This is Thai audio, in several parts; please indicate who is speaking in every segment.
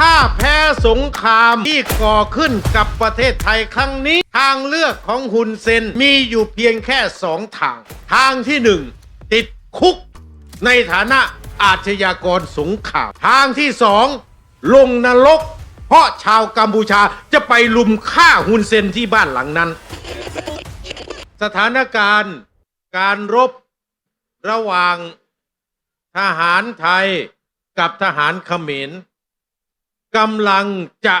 Speaker 1: ถ้าแพ้สงครามที่ก่อขึ้นกับประเทศไทยครั้งนี้ ทางเลือกของฮุนเซนมีอยู่เพียงแค่สองทาง ทางที่หนึ่งติดคุกในฐานะอาชญากรสงคราม ทางที่สองลงนรก เพราะชาวกัมพูชาจะไปลุมฆ่าฮุนเซนที่บ้านหลังนั้น สถานการณ์การรบระหว่างทหารไทยกับทหารเขมร กำลังจะ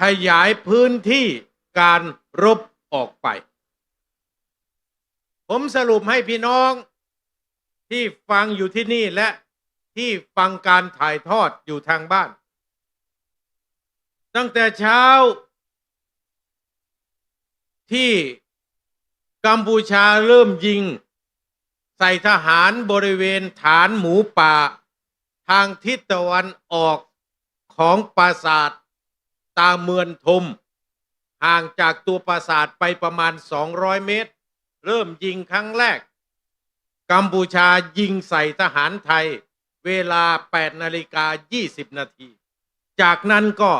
Speaker 1: ขยายพื้นที่การรบออกไป ผมสรุปให้พี่น้องที่ฟังอยู่ที่นี่และที่ฟังการถ่ายทอดอยู่ทางบ้าน ตั้งแต่เช้า ที่กัมพูชาเริ่มยิง ใส่ทหารบริเวณฐานหมูป่า ทางทิศตะวันออก ของปราสาทตาเมือนทม ห่างจากตัวปราสาทไปประมาณ 200 เมตร เริ่มยิงครั้งแรก กัมพูชายิงใส่ทหารไทย เวลา 8 นาฬิกา 20 นาที จากนั้นก็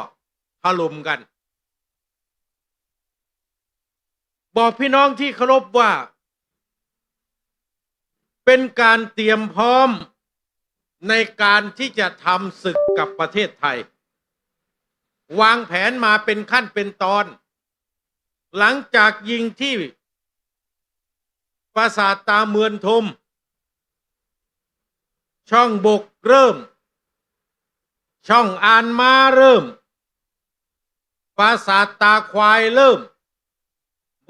Speaker 1: ถล่มกัน บอกพี่น้องที่เคารพว่า เป็นการเตรียมพร้อมในการที่จะทำศึกกับประเทศไทย วางแผนมาเป็นขั้นเป็นตอน หลังจากยิงที่ปราสาทตาเมือนทม ช่องบกเริ่ม ช่องอานมาเริ่ม ปราสาทตาควายเริ่ม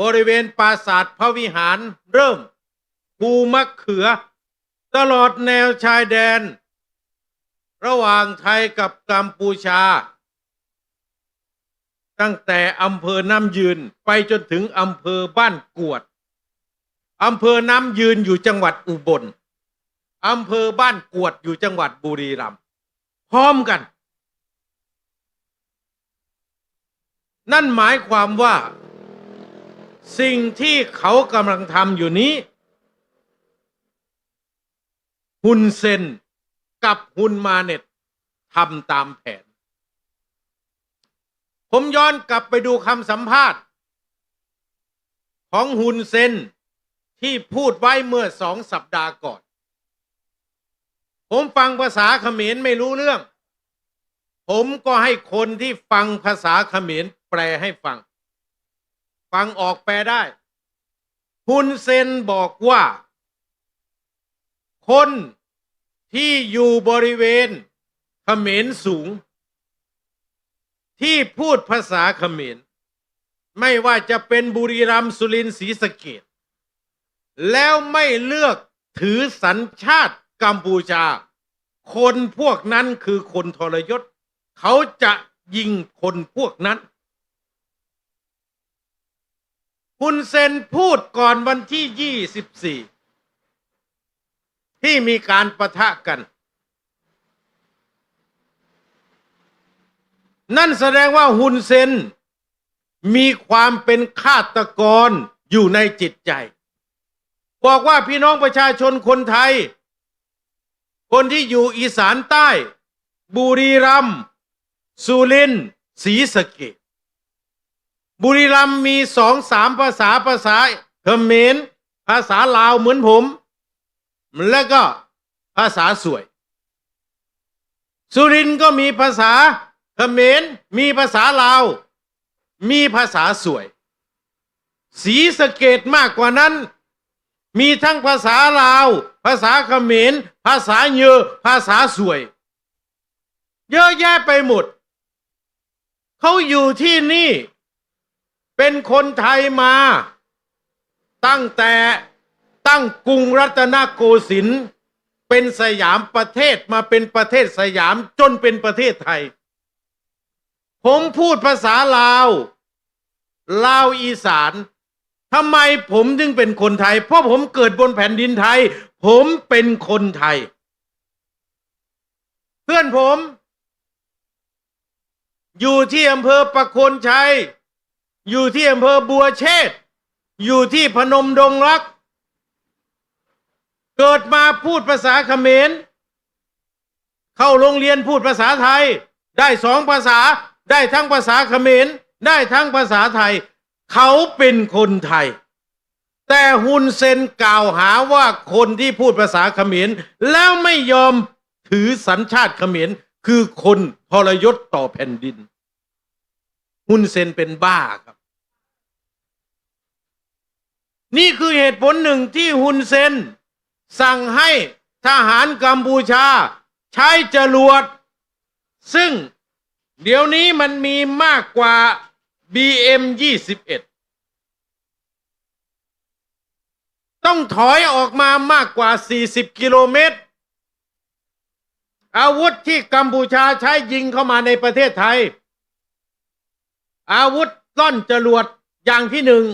Speaker 1: บริเวณปราสาทพระวิหารเริ่มภูมะเขือ ตลอดแนวชายแดน ระหว่างไทยกับกัมพูชา ตั้งแต่อำเภอน้ำยืนไปจนถึงอำเภอบ้านกวดอำเภอน้ำยืนอยู่จังหวัดอุบลอำเภอบ้านกวดอยู่จังหวัดบุรีรัมย์พร้อมกัน นั่นหมายความว่า สิ่งที่เขากำลังทำอยู่นี้ฮุนเซนกับฮุนมาเน็ตทำตามแผน ผมย้อนกลับไปดูคำสัมภาษณ์ ของฮุนเซนที่พูดไว้เมื่อสองสัปดาห์ก่อน ผมฟังภาษาเขมรไม่รู้เรื่อง ผมก็ให้คนที่ฟังภาษาเขมรแปลให้ฟัง ฟังออกแปลได้ฮุนเซนบอกว่า คนที่อยู่บริเวณเขมรสูง ที่พูดภาษาเขมร ไม่ว่าจะเป็นบุรีรัมย์สุรินทร์ศรีสะเกดแล้วไม่เลือกถือสัญชาติกัมพูชา คนพวกนั้นคือคนทรยศ เขาจะยิงคนพวกนั้น คุณเซนพูดก่อนวันที่ 24 ที่มีการประทะกัน นั่นแสดงว่าฮุนเซน มีความเป็นฆาตกรอยู่ในจิตใจ บอกว่าพี่น้องประชาชนคนไทย คนที่อยู่อีสานใต้ บุรีรัมย์สุรินทร์ศรีสะเกษบุรีรัมย์มีสองสามภาษาภาษาเขมรภาษาลาวเหมือนผม แล้วก็ภาษาสวย สุรินก็มีภาษา เขมรมีภาษาลาว มีภาษาสวยศรีสะเกดมากกว่านั้น มีทั้งภาษาลาว ภาษาเขมร ภาษาเยอภาษาสวย เยอะแยะไปหมด เขาอยู่ที่นี่ เป็นคนไทยมา ตั้งแต่ตั้งกรุงรัตนโกสินทร์เป็นสยามประเทศมาเป็นประเทศสยามจนเป็นประเทศไทย ผมพูดภาษาลาว ลาวอีสานทำไมผมจึงเป็นคนไทย เพราะผมเกิดบนแผ่นดินไทย ผมเป็นคนไทย เพื่อนผม อยู่ที่อำเภอประโคนชัย อยู่ที่อำเภอบัวเชษอยู่ที่พนมดงรัก เกิดมาพูดภาษาเขมร เข้าโรงเรียนพูดภาษาไทย ได้สองภาษา ได้ทั้งภาษาเขมรได้ทั้งภาษาไทย เขาเป็นคนไทย แต่ฮุนเซนกล่าวหาว่าคนที่พูดภาษาเขมรแล้วไม่ยอมถือสัญชาติเขมรคือคนทรยศต่อแผ่นดินฮุนเซนเป็นบ้าครับ นี่คือเหตุผลหนึ่งที่ฮุนเซนสั่งให้ทหารกัมพูชา ใช้จรวด ซึ่ง เดี๋ยวนี้มันมีมากกว่า BM 21 ต้องถอยออกมามากกว่า 40 กิโลเมตร อาวุธที่กัมพูชาใช้ยิงเข้ามาในประเทศไทย อาวุธล่อนจรวดอย่างที่หนึ่ง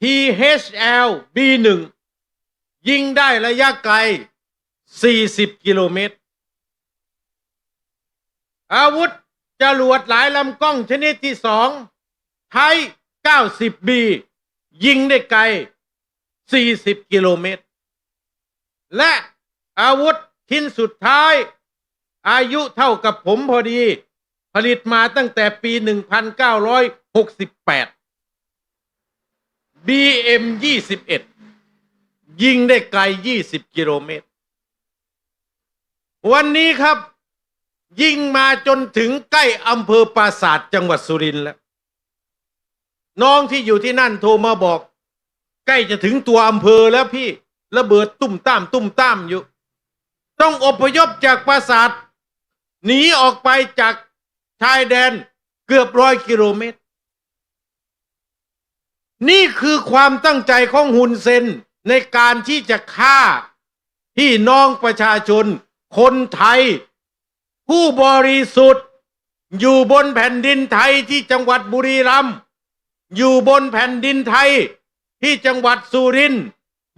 Speaker 1: PHL B1 ยิงได้ระยะไกล 40 กิโลเมตร อาวุธจรวดหลายลำกล้องชนิดที่สองไทย 90B ยิงได้ไกล 40 กิโลเมตร และอาวุธชิ้นสุดท้าย อายุเท่ากับผมพอดี ผลิตมาตั้งแต่ปี 1968 BM 21 ยิงได้ไกล 20 กิโลเมตร วันนี้ครับ ยิงมาจนถึงใกล้อำเภอปราสาทจังหวัดสุรินทร์แล้ว น้องที่อยู่ที่นั่นโทรมาบอก ใกล้จะถึงตัวอำเภอแล้วพี่ระเบิดตุ่มตามตุ่มตามอยู่ ต้องอพยพจากปราสาทหนีออกไปจากชายแดนเกือบร้อยกิโลเมตร นี่คือความตั้งใจของฮุนเซนในการที่จะฆ่าพี่น้องประชาชน คนไทย ผู้บริสุทธิ์ อยู่บนแผ่นดินไทยที่จังหวัดบุรีรัมย์อยู่บนแผ่นดินไทยที่จังหวัดสุรินทร์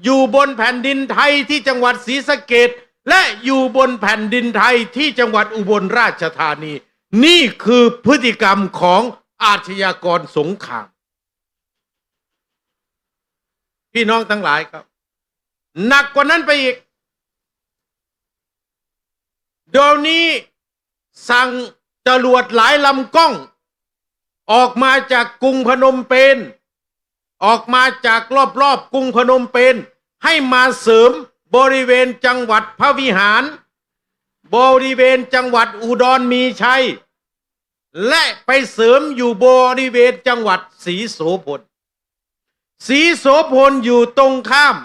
Speaker 1: อยู่บนแผ่นดินไทยที่จังหวัดศรีสะเกดและอยู่บนแผ่นดินไทยที่จังหวัดอุบลราชธานี นี่คือพฤติกรรมของอาชญากรสงคราม พี่น้องทั้งหลายครับ หนักกว่านั้นไปอีกเดี๋ยวนี้ สั่งจรวดหลายลำกล้อง ออกมาจากกรุงพนมเปญออกมาจากรอบๆกรุงพนมเปญให้มาเสริมบริเวณจังหวัดพระวิหาร บริเวณจังหวัดอุดรมีชัย และไปเสริมอยู่บริเวณจังหวัดศรีโสพลศรีโสพลอยู่ตรงข้าม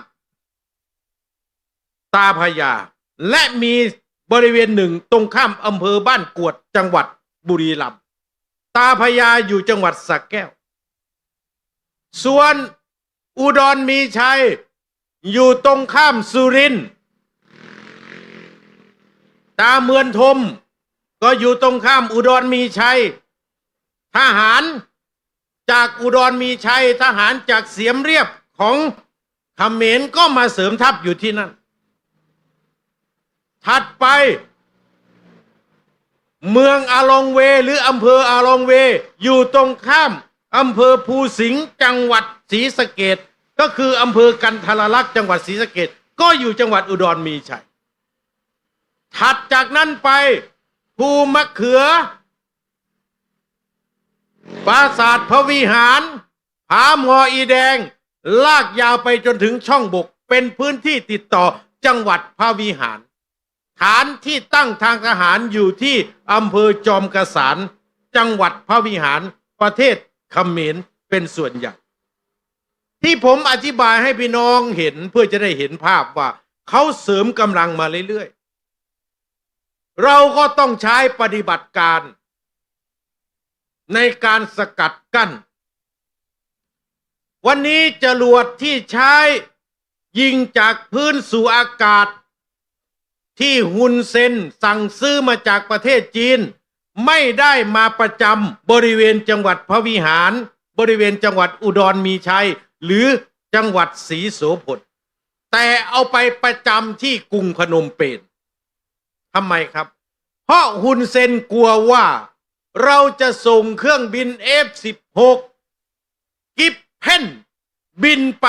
Speaker 1: ตาพยา และมี บริเวณหนึ่งตรงข้ามอำเภอบ้านกวดจังหวัดบุรีรัมย์ตาพระยาอยู่จังหวัดสักแก้ว ส่วนอุดรมีชัย อยู่ตรงข้ามสุรินตาเมือนทม ก็อยู่ตรงข้ามอุดรมีชัย ทหารจากอุดรมีชัยทหารจากเสียมเรียบของเขมรก็มาเสริมทัพอยู่ที่นั่น ถัดไป เมืองอาลองเวหรืออำเภออาลองเว อยู่ตรงข้ามอำเภอภูสิงห์จังหวัดศรีสะเกดก็คืออำเภอกันทรลักษณ์จังหวัดศรีสะเกดก็อยู่จังหวัดอุดรมีชัยถัดจากนั้นไปภูมะเขือ ปราสาทพระวิหารผาหมออีแดง ลากยาวไปจนถึงช่องบก เป็นพื้นที่ติดต่อจังหวัดพระวิหาร ฐานที่ตั้งทางทหารอยู่ที่อำเภอจอมกระสานจังหวัดพระวิหารประเทศเขมรเป็นส่วนใหญ่ ที่ผมอธิบายให้พี่น้องเห็นเพื่อจะได้เห็นภาพว่าเขาเสริมกำลังมาเรื่อยๆ เราก็ต้องใช้ปฏิบัติการ ในการสกัดกั้น วันนี้จรวดที่ใช้ยิงจากพื้นสู่อากาศ ที่ฮุนเซนสั่งซื้อมาจากประเทศจีน ไม่ได้มาประจำบริเวณจังหวัดพระวิหาร บริเวณจังหวัดอุดรมีชัย หรือจังหวัดศรีโสพลแต่เอาไปประจำที่กรุงพนมเปญทำไมครับ เพราะฮุนเซนกลัวว่าเราจะส่งเครื่องบิน F16 กิฟเพนบินไป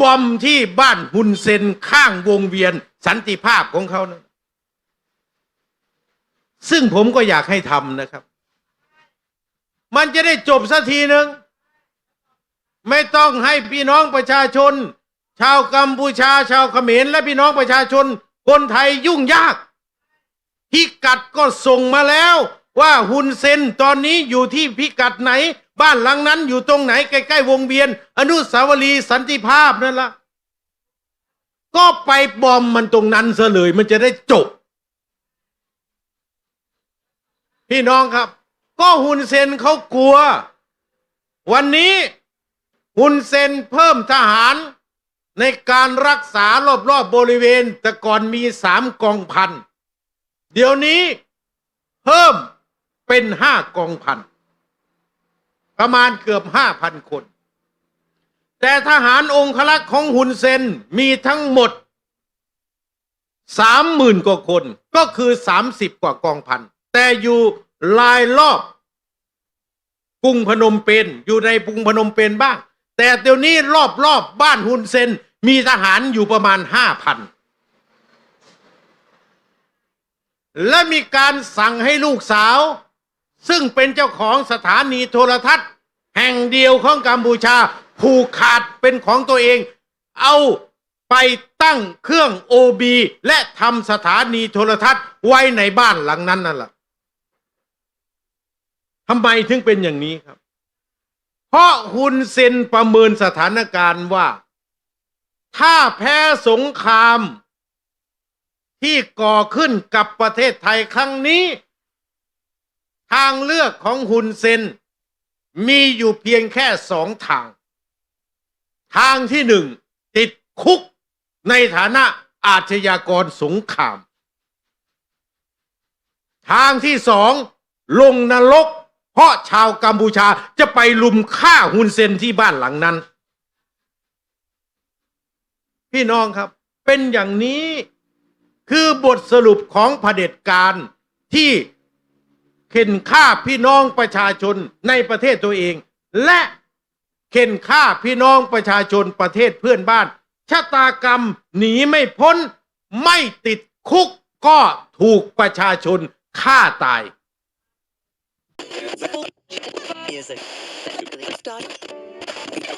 Speaker 1: บอมที่บ้านฮุนเซนข้างวงเวียน สันติภาพของเขานะซึ่งผมก็อยากให้ทำนะครับ มันจะได้จบสักทีหนึ่งไม่ต้องให้พี่น้องประชาชน ชาวกัมพูชา ชาวเขมรและพี่น้องประชาชน คนไทยยุ่งยากพิกัดก็ส่งมาแล้ว ว่าฮุนเซนตอนนี้อยู่ที่พิกัดไหน บ้านหลังนั้นอยู่ตรงไหนใกล้ๆวงเวียน อนุสาวรีย์สันติภาพนั่นละ ก็ไปบอมมันตรงนั้นซะเลยมันจะได้จบ พี่น้องครับ ก็ฮุนเซนเขากลัว วันนี้ฮุนเซนเพิ่มทหาร ในการรักษารอบๆบบริเวณ แต่ก่อนมีสามกองพัน เดี๋ยวนี้เพิ่มเป็นห้ากองพัน ประมาณเกือบห้าพันคน แต่ทหารองครักษ์ของฮุนเซนมีทั้งหมดสามหมื่นกว่าคน ก็คือสามสิบกว่ากองพัน แต่อยู่ลายรอบกรุงพนมเปญอยู่ในกรุงพนมเปญบ้าง แต่เดี๋ยวนี้รอบรอบบ้านฮุนเซนมีทหารอยู่ประมาณห้าพันและมีการสั่งให้ลูกสาว ซึ่งเป็นเจ้าของสถานีโทรทัศน์ แห่งเดียวของกัมพูชา ผูกขาดเป็นของตัวเอง เอาไปตั้งเครื่องโอบีและทำสถานีโทรทัศน์ไว้ในบ้านหลังนั้นนั่นแหละทำไมถึงเป็นอย่างนี้ครับ เพราะฮุนเซนประเมินสถานการณ์ว่า ถ้าแพ้สงคราม ที่ก่อขึ้นกับประเทศไทยครั้งนี้ ทางเลือกของฮุนเซนมีอยู่เพียงแค่สองทาง ทางที่หนึ่งติดคุกในฐานะอาชญากรสงคราม ทางที่สองลงนรก เพราะชาวกัมพูชาจะไปลุมฆ่าฮุนเซนที่บ้านหลังนั้น พี่น้องครับ เป็นอย่างนี้คือบทสรุปของเผด็จการที่เข็นฆ่าพี่น้องประชาชนในประเทศตัวเอง และ เข็นฆ่าพี่น้องประชาชนประเทศเพื่อนบ้าน ชะตากรรมหนีไม่พ้น ไม่ติดคุกก็ถูกประชาชนฆ่าตาย
Speaker 2: Music.